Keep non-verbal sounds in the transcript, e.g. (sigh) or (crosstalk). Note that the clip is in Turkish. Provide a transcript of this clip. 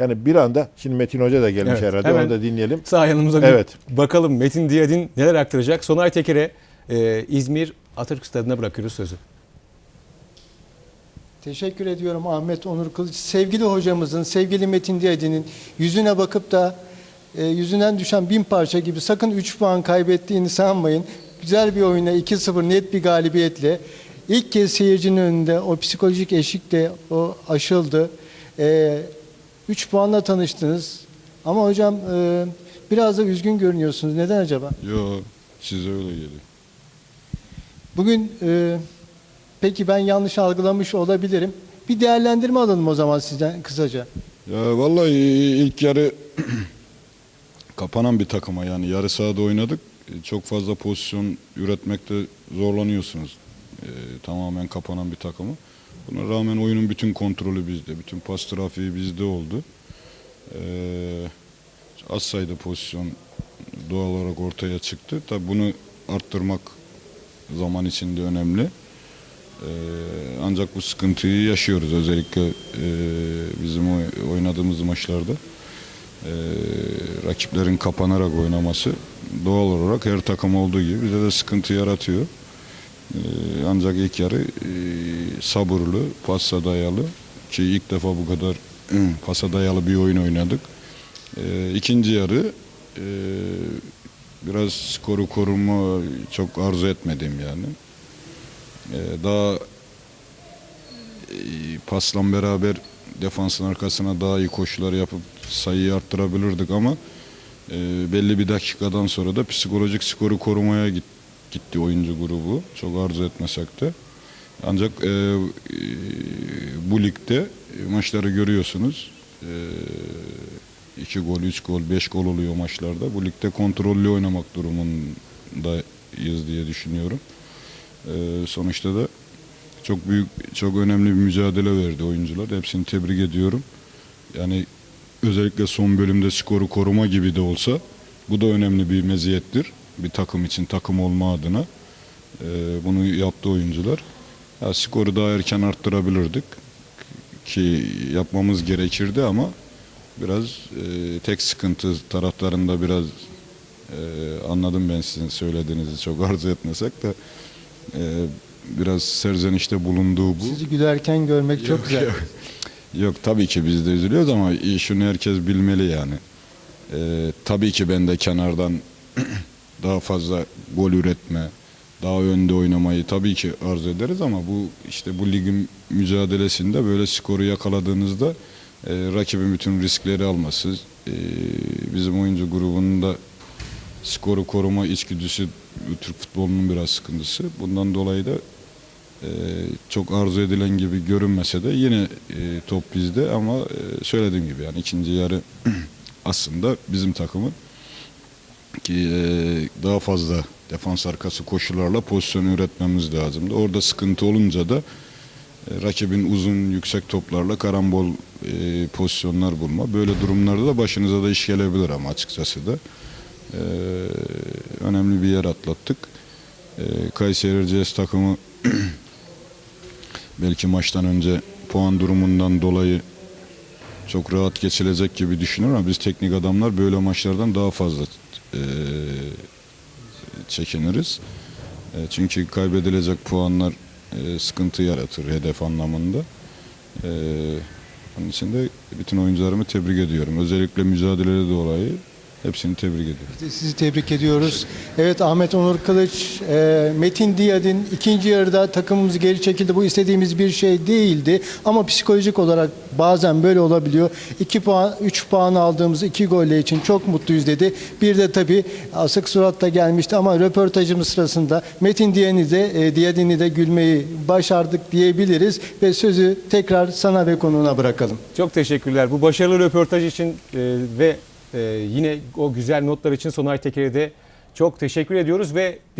Yani bir anda şimdi Metin Hoca da gelmiş Evet, herhalde hemen- onu da dinleyelim. Sağ yanımıza bir Evet. bakalım Metin Diyadin neler aktaracak. Sonay Teker'e e, İzmir Atatürk Stadı'na bırakıyoruz sözü. Teşekkür ediyorum Ahmet Onur Kılıç. Sevgili hocamızın, sevgili Metin Diyadi'nin yüzüne bakıp da e, yüzünden düşen bin parça gibi sakın 3 puan kaybettiğini sanmayın. Güzel bir oyuna 2-0 net bir galibiyetle ilk kez seyircinin önünde o psikolojik eşik de o aşıldı. 3 puanla tanıştınız. Ama hocam e, biraz da üzgün görünüyorsunuz. Neden acaba? Yo size öyle geliyor. Bugün e, peki ben yanlış algılamış olabilirim. Bir değerlendirme alalım o zaman sizden kısaca. Ya vallahi ilk yarı (clears throat) kapanan bir takıma yani yarı sahada oynadık. E, Çok fazla pozisyon üretmekte zorlanıyorsunuz. E, tamamen kapanan bir takımı. Buna rağmen oyunun bütün kontrolü bizde. Bütün pas trafiği bizde oldu. E, az sayıda pozisyon doğal olarak ortaya çıktı. Tabi bunu arttırmak zaman içinde önemli. Ee, ancak bu sıkıntıyı yaşıyoruz özellikle e, bizim oy- oynadığımız maçlarda. Ee, rakiplerin kapanarak oynaması doğal olarak her takım olduğu gibi bize de sıkıntı yaratıyor. Ee, ancak ilk yarı e, sabırlı, pasa dayalı ki ilk defa bu kadar (clears throat) pasa dayalı bir oyun oynadık. Ee, ikinci yarı e, biraz skoru koruma çok arzu etmedim yani. Ee, daha e, pasla beraber defansın arkasına daha iyi koşular yapıp sayıyı arttırabilirdik ama belli bir dakikadan sonra da psikolojik skoru korumaya git- gitti oyuncu grubu. Çok arzu etmesek de. Ancak e, e, bu ligde e, maçları görüyorsunuz. E, iki gol, üç gol, beş gol oluyor maçlarda. Bu ligde kontrollü oynamak durumundayız diye düşünüyorum. Ee, sonuçta da çok büyük, çok önemli bir mücadele verdi oyuncular. Hepsini tebrik ediyorum. Yani özellikle son bölümde skoru koruma gibi de olsa bu da önemli bir meziyettir. Bir takım için, takım olma adına. Ee, bunu yaptı oyuncular. Ya, skoru daha erken arttırabilirdik ki yapmamız gerekirdi ama biraz e, tek sıkıntı taraftarında biraz e, anladım ben sizin söylediğinizi çok arzu etmesek de e, biraz serzenişte bulunduğu bu. Sizi gülerken görmek çok güzel. Yok, yok tabii ki biz de üzülüyoruz ama şunu herkes bilmeli yani. E, tabii ki ben de kenardan daha fazla gol üretme, daha önde oynamayı tabii ki arzu ederiz ama bu işte bu ligin mücadelesinde böyle skoru yakaladığınızda e, rakibin bütün riskleri alması, e, bizim oyuncu grubunun da skoru koruma içgüdüsü Türk futbolunun biraz sıkıntısı. Bundan dolayı da e, çok arzu edilen gibi görünmese de yine e, top bizde ama e, söylediğim gibi yani ikinci yarı (clears throat) aslında bizim takımın ki e, daha fazla defans arkası koşularla pozisyon üretmemiz lazımdı. Orada sıkıntı olunca da e, rakibin uzun yüksek toplarla karambol e, pozisyonlar bulma. Böyle durumlarda da başınıza da iş gelebilir ama açıkçası da. Önemli bir yer atlattık. Kayseri Erciyes takımı (clears throat) belki maçtan önce puan durumundan dolayı çok rahat geçilecek gibi düşünüyorum ama biz teknik adamlar böyle maçlardan daha fazla e, çekiniriz. E, çünkü kaybedilecek puanlar e, sıkıntı yaratır hedef anlamında. Onun için de bütün oyuncularımı tebrik ediyorum. Özellikle mücadelede dolayı hepsini tebrik ediyorum. Sizi tebrik ediyoruz. Evet Ahmet Onur Kılıç, e, Metin Diyadin ikinci yarıda takımımız geri çekildi. Bu istediğimiz bir şey değildi. Ama psikolojik olarak bazen böyle olabiliyor. 2 puan, 3 puan aldığımız iki golle için çok mutluyuz dedi. Bir de tabii asık suratta gelmişti ama röportajımız sırasında Metin Diyadin'i de, e, Diyadin'i de gülmeyi başardık diyebiliriz. Ve sözü tekrar sana ve konuğuna bırakalım. Çok teşekkürler. Bu başarılı röportaj için e, ve e, yine o güzel notlar için Sonay Teker'e de çok teşekkür ediyoruz ve biz